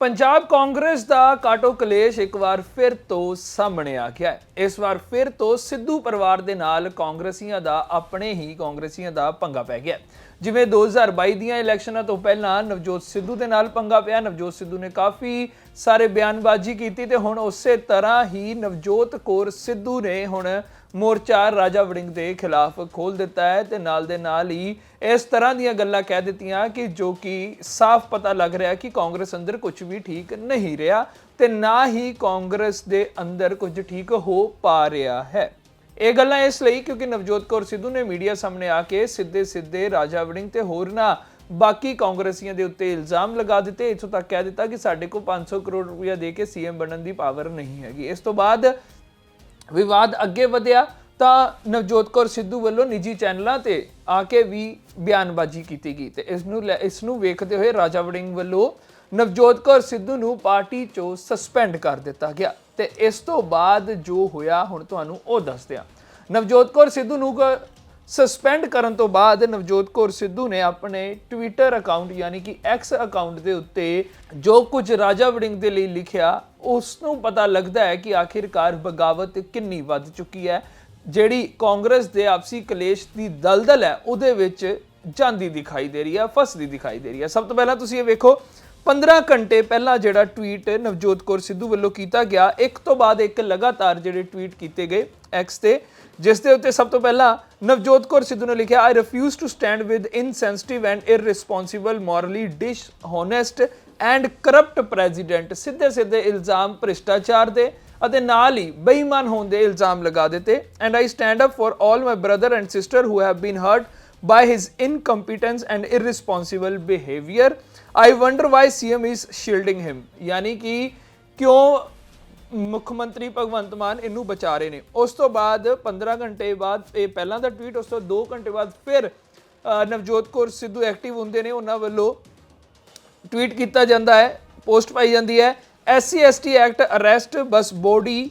ਪੰਜਾਬ ਕਾਂਗਰਸ ਦਾ ਕਾਟੋ ਕਲੇਸ਼ ਇੱਕ ਵਾਰ ਫਿਰ ਤੋਂ ਸਾਹਮਣੇ ਆ ਗਿਆ ਹੈ ਇਸ ਵਾਰ ਫਿਰ ਤੋਂ ਸਿੱਧੂ ਪਰਿਵਾਰ ਦੇ ਨਾਲ ਕਾਂਗਰਸੀਆਂ ਦਾ ਆਪਣੇ ਹੀ ਕਾਂਗਰਸੀਆਂ ਦਾ ਪੰਗਾ ਪੈ ਗਿਆ ਹੈ। ਜਿਵੇਂ 2022 ਦੀਆਂ ਇਲੈਕਸ਼ਨਾਂ ਤੋਂ ਪਹਿਲਾਂ ਨਵਜੋਤ ਸਿੱਧੂ ਦੇ ਨਾਲ ਪੰਗਾ ਪਿਆ ਨਵਜੋਤ ਸਿੱਧੂ ਨੇ ਕਾਫੀ ਸਾਰੇ ਬਿਆਨਬਾਜ਼ੀ ਕੀਤੀ ਤੇ ਹੁਣ ਉਸੇ ਤਰ੍ਹਾਂ ਹੀ ਨਵਜੋਤ ਕੌਰ ਸਿੱਧੂ ਨੇ ਹੁਣ ਮੋਰਚਾ ਰਾਜਾ ਵੜਿੰਗ ਦੇ ਖਿਲਾਫ ਖੋਲ ਦਿੱਤਾ ਹੈ ਤੇ ਨਾਲ ਦੇ ਨਾਲ ਹੀ ਇਸ ਤਰ੍ਹਾਂ ਦੀਆਂ ਗੱਲਾਂ ਕਹਿ ਦਿੱਤੀਆਂ ਕਿ ਜੋ ਕਿ ਸਾਫ਼ ਪਤਾ ਲੱਗ ਰਿਹਾ ਕਿ ਕਾਂਗਰਸ ਅੰਦਰ ਕੁਝ ਵੀ ਠੀਕ ਨਹੀਂ ਰਿਹਾ ਤੇ ਨਾ ਹੀ ਕਾਂਗਰਸ ਦੇ ਅੰਦਰ ਕੁਝ ਠੀਕ ਹੋ ਪਾ ਰਿਹਾ ਹੈ। ਇਹ ਗੱਲਾਂ ਇਸ ਲਈ ਕਿਉਂਕਿ ਨਵਜੋਤ ਕੌਰ ਸਿੱਧੂ ਨੇ ਮੀਡੀਆ ਸਾਹਮਣੇ ਆ ਕੇ ਸਿੱਧੇ ਸਿੱਧੇ ਰਾਜਾ ਵੜਿੰਗ ਤੇ ਹੋਰਨਾਂ ਬਾਕੀ ਕਾਂਗਰਸੀਆਂ ਦੇ ਉੱਤੇ ਇਲਜ਼ਾਮ ਲਗਾ ਦਿੱਤੇ। ਇੱਥੋਂ ਤੱਕ ਕਹਿ ਦਿੱਤਾ ਕਿ ਸਾਡੇ ਕੋਲ 500 ਕਰੋੜ ਰੁਪਇਆ ਦੇ ਕੇ ਸੀਐਮ ਬਣਨ ਦੀ ਪਾਵਰ ਨਹੀਂ ਹੈਗੀ। ਇਸ ਤੋਂ ਬਾਅਦ ਵਿਵਾਦ ਅੱਗੇ ਵਧਿਆ ਤਾਂ ਨਵਜੋਤ ਕੌਰ ਸਿੱਧੂ ਵੱਲੋਂ ਨਿੱਜੀ ਚੈਨਲਾਂ ਤੇ ਆ ਕੇ ਵੀ ਬਿਆਨਬਾਜ਼ੀ ਕੀਤੀ ਗਈ ਤੇ ਇਸ ਨੂੰ ਲੈ- ਇਸ ਨੂੰ ਵੇਖਦੇ ਹੋਏ ਰਾਜਾ ਵੜਿੰਗ ਵੱਲੋਂ ਨਵਜੋਤ ਕੌਰ ਸਿੱਧੂ ਨੂੰ ਪਾਰਟੀ ਚੋਂ ਸਸਪੈਂਡ ਕਰ ਦਿੱਤਾ ਗਿਆ ਤੇ ਇਸ ਤੋਂ ਬਾਅਦ ਜੋ ਹੋਇਆ ਹੁਣ ਤੁਹਾਨੂੰ ਉਹ ਦੱਸਦੇ ਹਾਂ ਨਵਜੋਤ ਕੌਰ ਸਿੱਧੂ ਨੂੰ ਸਸਪੈਂਡ ਕਰਨ ਤੋਂ ਬਾਅਦ ਨਵਜੋਤ ਕੌਰ ਸਿੱਧੂ ਨੇ ਆਪਣੇ ਟਵਿੱਟਰ ਅਕਾਊਂਟ ਯਾਨੀ ਕਿ ਐਕਸ ਅਕਾਊਂਟ ਦੇ ਉੱਤੇ ਜੋ ਕੁਝ ਰਾਜਾ ਵੜਿੰਗ ਦੇ ਲਈ ਲਿਖਿਆ ਉਸ ਨੂੰ ਪਤਾ ਲੱਗਦਾ ਹੈ ਕਿ ਆਖਿਰਕਾਰ ਬਗਾਵਤ ਕਿੰਨੀ ਵੱਧ ਚੁੱਕੀ ਹੈ। ਜਿਹੜੀ ਕਾਂਗਰਸ ਦੇ ਆਪਸੀ ਕਲੇਸ਼ ਦੀ ਦਲਦਲ ਹੈ, ਉਹਦੇ ਵਿੱਚ ਜਾਂਦੀ ਦਿਖਾਈ ਦੇ ਰਹੀ ਹੈ, ਫਸਦੀ ਦਿਖਾਈ ਦੇ ਰਹੀ ਹੈ। ਸਭ ਤੋਂ ਪਹਿਲਾਂ ਤੁਸੀਂ ਇਹ ਵੇਖੋ 15 ਘੰਟੇ ਪਹਿਲਾਂ ਜਿਹੜਾ ਟਵੀਟ ਨਵਜੋਤ ਕੌਰ ਸਿੱਧੂ ਵੱਲੋਂ ਕੀਤਾ ਗਿਆ, ਇੱਕ ਤੋਂ ਬਾਅਦ ਇੱਕ ਲਗਾਤਾਰ ਜਿਹੜੇ ਟਵੀਟ ਕੀਤੇ ਗਏ ਐਕਸ ਤੇ, ਜਿਸ ਦੇ ਉੱਤੇ ਸਭ ਤੋਂ ਪਹਿਲਾਂ ਨਵਜੋਤ ਕੌਰ ਸਿੱਧੂ ਨੇ ਲਿਖਿਆ I refuse to stand with insensitive and irresponsible morally dishonest and corrupt president ਸਿੱਧੇ ਸਿੱਧੇ ਇਲਜ਼ਾਮ ਭ੍ਰਿਸ਼ਟਾਚਾਰ ਦੇ ਅਤੇ ਨਾਲ ਹੀ ਬੇਈਮਾਨ ਹੋਣ ਦੇ ਇਲਜ਼ਾਮ ਲਗਾ ਦਿੱਤੇ। And I stand up for all my brother and sister who have been hurt by his incompetence and irresponsible behaviour I wonder why CM is shielding him ਯਾਨੀ ਕਿ ਕਿਉਂ ਮੁੱਖ ਮੰਤਰੀ ਭਗਵੰਤ ਮਾਨ ਇਹਨੂੰ ਬਚਾ ਰਹੇ ਨੇ ਉਸ ਤੋਂ ਬਾਅਦ 15 ਘੰਟੇ ਬਾਅਦ ਇਹ ਪਹਿਲਾਂ ਦਾ ਟਵੀਟ ਉਸ ਤੋਂ 2 ਘੰਟੇ ਬਾਅਦ ਫਿਰ ਨਵਜੋਤ ਕੌਰ ਸਿੱਧੂ ਐਕਟਿਵ ਹੁੰਦੇ ਨੇ ਉਹਨਾਂ ਵੱਲੋਂ ਟਵੀਟ ਕੀਤਾ ਜਾਂਦਾ ਹੈ ਪੋਸਟ ਪਾਈ ਜਾਂਦੀ ਹੈ ਐਸਸੀ ਐਸਟੀ ਐਕਟ ਅਰੈਸਟ ਬਸ ਬੋਡੀ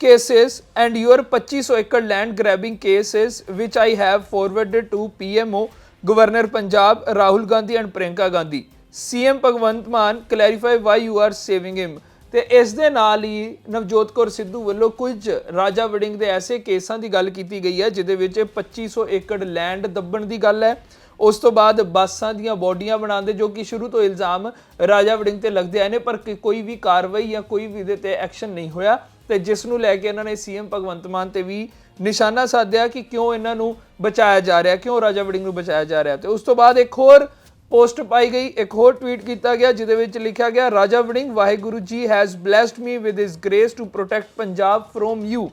cases and your 2500 acre land grabbing cases which I have forwarded to PMO Governor Punjab Rahul Gandhi and Priyanka Gandhi CM Bhagwant Mann clarify why you are saving him. ਤੇ ਇਸ ਦੇ ਨਾਲ ਹੀ ਨਵਜੋਤ ਕੌਰ ਸਿੱਧੂ ਵੱਲੋਂ ਕੁਝ ਰਾਜਾ ਵੜਿੰਗ ਦੇ ਐਸੇ ਕੇਸਾਂ ਦੀ ਗੱਲ ਕੀਤੀ ਗਈ ਹੈ ਜਿਦੇ ਵਿੱਚ 2500 ਏਕੜ ਲੈਂਡ ਦੱਬਣ ਦੀ ਗੱਲ ਹੈ। ਉਸ ਤੋਂ ਬਾਅਦ ਬੱਸਾਂ ਦੀਆਂ ਬੋਡੀਆਂ ਬਣਾਉਂਦੇ ਜੋ ਕਿ ਸ਼ੁਰੂ ਤੋਂ ਇਲਜ਼ਾਮ ਰਾਜਾ ਵੜਿੰਗ ਤੇ ਲੱਗਦੇ ਆਏ ਨੇ, ਪਰ ਕੋਈ ਵੀ ਕਾਰਵਾਈ ਜਾਂ ਕੋਈ ਵੀ ਇਹਦੇ ਤੇ ਐਕਸ਼ਨ ਨਹੀਂ ਹੋਇਆ। ਤੇ ਜਿਸ ਨੂੰ ਲੈ ਕੇ ਇਹਨਾਂ ਨੇ ਸੀਐਮ ਭਗਵੰਤ ਮਾਨ ਤੇ ਵੀ ਨਿਸ਼ਾਨਾ ਸਾਧਿਆ ਕਿ ਕਿਉਂ ਇਹਨਾਂ ਨੂੰ ਬਚਾਇਆ ਜਾ ਰਿਹਾ, ਕਿਉਂ ਰਾਜਾ ਵੜਿੰਗ ਨੂੰ ਬਚਾਇਆ ਜਾ ਰਿਹਾ। ਤੇ ਉਸ ਤੋਂ ਬਾਅਦ ਇੱਕ ਹੋਰ ਪੋਸਟ ਪਾਈ ਗਈ ਇੱਕ ਹੋਰ ਟਵੀਟ ਕੀਤਾ ਗਿਆ ਜਿਹਦੇ ਵਿੱਚ ਲਿਖਿਆ ਗਿਆ Raja Warring Waheguru ji has blessed me with his grace to protect Punjab from you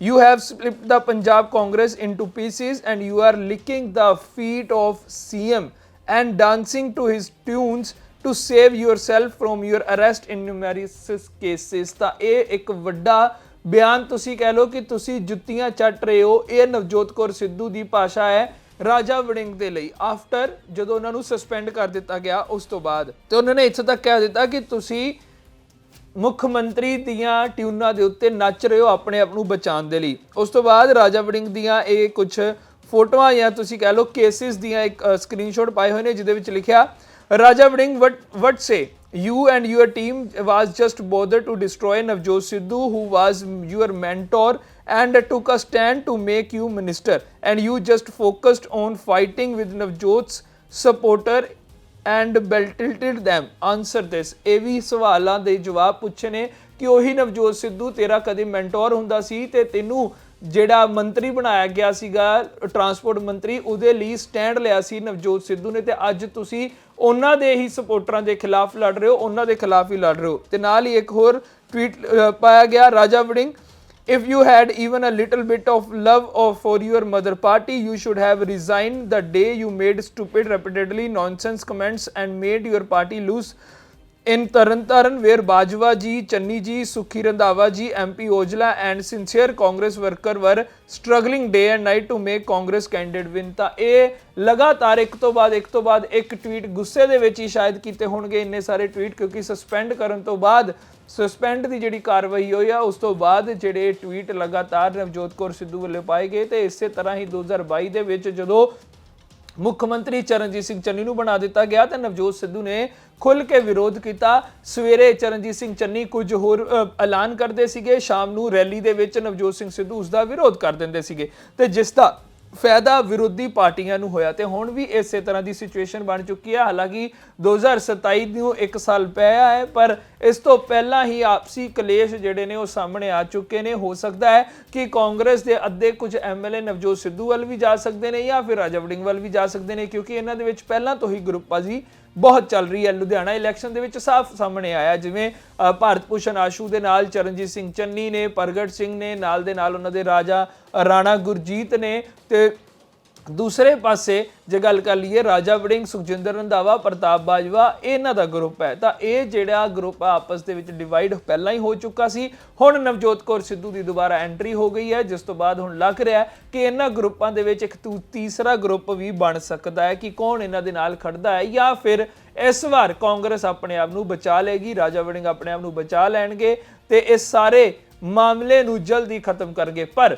you have split the Punjab Congress into pieces and you are licking the feet of CM and dancing to his tunes to save yourself from your arrest in numerous cases ਤਾਂ ਇਹ ਇੱਕ ਵੱਡਾ ਬਿਆਨ ਤੁਸੀਂ ਕਹਿ ਲਓ ਕਿ ਤੁਸੀਂ ਜੁੱਤੀਆਂ ਚੱਟ ਰਹੇ ਹੋ ਇਹ ਨਵਜੋਤ ਕੌਰ ਸਿੱਧੂ ਦੀ ਭਾਸ਼ਾ ਹੈ ਰਾਜਾ ਵੜਿੰਗ ਦੇ ਲਈ ਆਫਟਰ ਜਦੋਂ ਉਹਨਾਂ ਨੂੰ ਸਸਪੈਂਡ ਕਰ ਦਿੱਤਾ ਗਿਆ ਉਸ ਤੋਂ ਬਾਅਦ। ਤੇ ਉਹਨਾਂ ਨੇ ਇੱਥੇ ਤੱਕ ਕਹਿ ਦਿੱਤਾ ਕਿ ਤੁਸੀਂ ਮੁੱਖ ਮੰਤਰੀ ਦੀਆਂ ਟਿਊਨਾਂ ਦੇ ਉੱਤੇ ਨੱਚ ਰਹੇ ਹੋ ਆਪਣੇ ਆਪ ਨੂੰ ਬਚਾਉਣ ਦੇ ਲਈ। ਉਸ ਤੋਂ ਬਾਅਦ ਰਾਜਾ ਵੜਿੰਗ ਦੀਆਂ ਇਹ ਕੁਝ ਫੋਟੋਆਂ ਜਾਂ ਤੁਸੀਂ ਕਹਿ ਲਓ ਕੇਸਿਸ ਦੀਆਂ ਇੱਕ ਸਕਰੀਨਸ਼ਾਟ ਪਾਏ ਹੋਏ ਨੇ, ਜਿਹਦੇ ਵਿੱਚ ਲਿਖਿਆ, Raja Warring what what say you and your team was just bothered to destroy Navjot Sidhu, who was your mentor and took a stand to make you minister. And you just focused on fighting with Navjot's supporter ਐਂਡ belted them. Answer this. ਇਹ ਵੀ ਸਵਾਲਾਂ ਦੇ ਜਵਾਬ ਪੁੱਛੇ ਨੇ ਕਿ ਉਹੀ ਨਵਜੋਤ ਸਿੱਧੂ ਤੇਰਾ ਕਦੇ ਮੈਂਟੋਰ ਹੁੰਦਾ ਸੀ ਤੇ ਤੈਨੂੰ ਜਿਹੜਾ ਮੰਤਰੀ ਬਣਾਇਆ ਗਿਆ ਸੀਗਾ ਟਰਾਂਸਪੋਰਟ ਮੰਤਰੀ ਉਹਦੇ ਲਈ ਸਟੈਂਡ ਲਿਆ ਸੀ ਨਵਜੋਤ ਸਿੱਧੂ ਨੇ ਤੇ ਅੱਜ ਤੁਸੀਂ ਉਹਨਾਂ ਦੇ ਹੀ ਸਪੋਰਟਰਾਂ ਦੇ ਖਿਲਾਫ ਲੜ ਰਹੇ ਹੋ ਉਹਨਾਂ ਦੇ ਖਿਲਾਫ ਹੀ ਲੜ ਰਹੇ ਹੋ ਤੇ ਨਾਲ ਹੀ ਇੱਕ ਹੋਰ ਟਵੀਟ ਪਾਇਆ ਗਿਆ Raja Warring If you had even a little bit of love of for your mother party, you should have resigned the day you made stupid, repeatedly nonsense comments and made your party lose. In Tarantaran, where Bajwa ji, Channi ji, Sukhi Randhawa ji, MP Ojla and sincere Congress worker were struggling day and night to make Congress candidate win. ਤਾਂ ਇਹ ਲਗਾਤਾਰ ਇੱਕ ਤੋਂ ਬਾਅਦ ਇੱਕ ਤੋਂ ਬਾਅਦ ਇੱਕ ਟਵੀਟ ਗੁੱਸੇ ਦੇ ਵਿੱਚ ਹੀ ਸ਼ਾਇਦ ਕੀਤੇ ਹੋਣਗੇ ਇੰਨੇ ਸਾਰੇ ਟਵੀਟ ਕਿਉਂਕਿ ਸਸਪੈਂਡ ਕਰਨ ਤੋਂ ਬਾਅਦ ਸਸਪੈਂਡ ਦੀ ਜਿਹੜੀ ਕਾਰਵਾਈ ਹੋਈ ਆ, ਉਸ ਤੋਂ ਬਾਅਦ ਜਿਹੜੇ ਟਵੀਟ ਲਗਾਤਾਰ ਨਵਜੋਤ ਕੌਰ ਸਿੱਧੂ ਵੱਲੋਂ ਪਾਏ ਗਏ ਤੇ ਇਸੇ ਤਰ੍ਹਾਂ ਹੀ 2022 ਦੇ ਵਿੱਚ ਜਦੋਂ ਮੁੱਖ ਮੰਤਰੀ ਚਰਨਜੀਤ ਸਿੰਘ ਚੰਨੀ ਨੂੰ ਬਣਾ ਦਿੱਤਾ ਗਿਆ ਤਾਂ ਨਵਜੋਤ ਸਿੱਧੂ ਨੇ ਖੁੱਲ ਕੇ ਵਿਰੋਧ ਕੀਤਾ। ਸਵੇਰੇ ਚਰਨਜੀਤ ਸਿੰਘ ਚੰਨੀ ਕੁਝ ਹੋਰ ਐਲਾਨ ਕਰਦੇ ਸੀਗੇ। ਸ਼ਾਮ ਨੂੰ ਰੈਲੀ ਦੇ ਵਿੱਚ ਨਵਜੋਤ ਸਿੰਘ ਸਿੱਧੂ ਉਸ ਦਾ ਵਿਰੋਧ ਕਰ ਦਿੰਦੇ ਸੀਗੇ ਤੇ ਜਿਸ ਦਾ ਫਾਇਦਾ ਵਿਰੋਧੀ ਪਾਰਟੀਆਂ ਨੂੰ ਹੋਇਆ ਤੇ ਹੁਣ ਵੀ ਇਸੇ ਤਰ੍ਹਾਂ ਦੀ ਸਿਚੁਏਸ਼ਨ ਬਣ ਚੁੱਕੀ ਹੈ। ਹਾਲਾਂਕਿ 2027 ਨੂੰ 1 ਸਾਲ ਪਿਆ ਹੈ, ਪਰ ਇਸ ਤੋਂ ਪਹਿਲਾਂ ਹੀ ਆਪਸੀ ਕਲੇਸ਼ ਜਿਹੜੇ ਨੇ ਉਹ ਸਾਹਮਣੇ ਆ ਚੁੱਕੇ ਨੇ। ਹੋ ਸਕਦਾ ਹੈ ਕਿ ਕਾਂਗਰਸ ਦੇ ਅੱਧੇ ਕੁਝ ਐਮਐਲਏ ਨਵਜੋਤ ਸਿੱਧੂ ਵੱਲ ਵੀ ਜਾ ਸਕਦੇ ਨੇ ਜਾਂ ਫਿਰ ਰਾਜਾ ਵੜਿੰਗ ਵੱਲ ਵੀ ਜਾ ਸਕਦੇ ਨੇ, ਕਿਉਂਕਿ ਇਹਨਾਂ ਦੇ ਵਿੱਚ ਪਹਿਲਾਂ ਤੋਂ ਹੀ ਗਰੁੱਪਬਾਜ਼ੀ ਬਹੁਤ ਚੱਲ ਰਹੀ ਹੈ। ਲੁਧਿਆਣਾ ਇਲੈਕਸ਼ਨ ਦੇ ਵਿੱਚ ਸਾਫ਼ ਸਾਹਮਣੇ ਆਇਆ ਜਿਵੇਂ ਭਾਰਤ ਭੂਸ਼ਣ ਆਸ਼ੂ ਦੇ ਨਾਲ ਚਰਨਜੀਤ ਸਿੰਘ ਚੰਨੀ ਨੇ, ਪ੍ਰਗਟ ਸਿੰਘ ਨੇ, ਨਾਲ ਦੇ ਨਾਲ ਉਹਨਾਂ ਦੇ ਰਾਜਾ ਰਾਣਾ ਗੁਰਜੀਤ ਨੇ ਤੇ ਦੂਸਰੇ ਪਾਸੇ ਜੇ ਗੱਲ ਕਰ ਲਈਏ, ਰਾਜਾ ਵੜਿੰਗ, ਸੁਖਜਿੰਦਰ ਰੰਧਾਵਾ, ਪ੍ਰਤਾਪ ਬਾਜਵਾ, ਇਹਨਾਂ ਦਾ ਗਰੁੱਪ ਹੈ। ਤਾਂ ਇਹ ਜਿਹੜਾ ਗਰੁੱਪ ਆਪਸ ਦੇ ਵਿੱਚ ਡਿਵਾਈਡ ਪਹਿਲਾਂ ਹੀ ਹੋ ਚੁੱਕਾ ਸੀ। ਹੁਣ ਨਵਜੋਤ ਕੌਰ ਸਿੱਧੂ ਦੀ ਦੁਬਾਰਾ ਐਂਟਰੀ ਹੋ ਗਈ ਹੈ, ਜਿਸ ਤੋਂ ਬਾਅਦ ਹੁਣ ਲੱਗ ਰਿਹਾ ਕਿ ਇਹਨਾਂ ਗਰੁੱਪਾਂ ਦੇ ਵਿੱਚ ਇੱਕ ਤੂ- ਤੀਸਰਾ ਗਰੁੱਪ ਵੀ ਬਣ ਸਕਦਾ ਹੈ ਕਿ ਕੌਣ ਇਹਨਾਂ ਦੇ ਨਾਲ ਖੜਦਾ ਹੈ ਜਾਂ ਫਿਰ ਇਸ ਵਾਰ ਕਾਂਗਰਸ ਆਪਣੇ ਆਪ ਨੂੰ ਬਚਾ ਲੇਗੀ ਰਾਜਾ ਵੜਿੰਗ ਆਪਣੇ ਆਪ ਨੂੰ ਬਚਾ ਲੈਣਗੇ ਤੇ ਇਹ ਸਾਰੇ ਮਾਮਲੇ ਨੂੰ ਜਲਦੀ ਖਤਮ ਕਰਨਗੇ। ਪਰ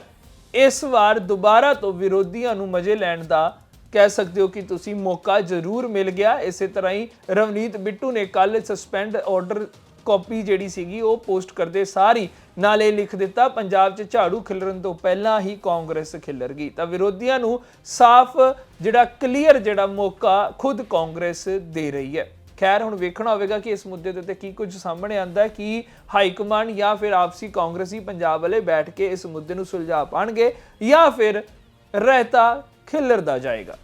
ਇਸ ਵਾਰ ਦੁਬਾਰਾ ਤੋਂ ਵਿਰੋਧੀਆਂ ਨੂੰ ਮਜ਼ੇ ਲੈਣ ਦਾ ਕਹਿ ਸਕਦੇ ਹੋ ਕਿ ਤੁਸੀਂ ਮੌਕਾ ਜ਼ਰੂਰ ਮਿਲ ਗਿਆ। ਇਸੇ ਤਰ੍ਹਾਂ ਹੀ ਰਵਨੀਤ ਬਿੱਟੂ ਨੇ ਕੱਲ ਸਸਪੈਂਡ ਆਰਡਰ ਕਾਪੀ ਜਿਹੜੀ ਸੀਗੀ ਉਹ ਪੋਸਟ ਕਰਦੇ ਸਾਰੀ ਨਾਲੇ ਲਿਖ ਦਿੱਤਾ, ਪੰਜਾਬ 'ਚ ਝਾੜੂ ਖਿਲਰਨ ਤੋਂ ਪਹਿਲਾਂ ਹੀ ਕਾਂਗਰਸ ਖਿਲਰ ਗਈ। ਤਾਂ ਵਿਰੋਧੀਆਂ ਨੂੰ ਸਾਫ਼ ਜਿਹੜਾ ਕਲੀਅਰ ਜਿਹੜਾ ਮੌਕਾ ਖੁਦ ਕਾਂਗਰਸ ਦੇ ਰਹੀ ਹੈ। ਖੈਰ, ਹੁਣ ਵੇਖਣਾ ਹੋਵੇਗਾ ਕਿ ਇਸ ਮੁੱਦੇ ਦੇ ਉੱਤੇ ਕੀ ਕੁਝ ਸਾਹਮਣੇ ਆਂਦਾ ਹੈ, ਕਿ ਹਾਈ ਕਮਾਂਡ ਜਾਂ ਫਿਰ ਆਪਸੀ ਕਾਂਗਰਸੀ ਪੰਜਾਬ ਵਾਲੇ ਬੈਠ ਕੇ ਇਸ ਮੁੱਦੇ ਨੂੰ ਸੁਲਝਾ ਪਾਣਗੇ ਜਾਂ ਫਿਰ ਰਹਿਤਾ ਖਿਲਰਦਾ ਜਾਏਗਾ।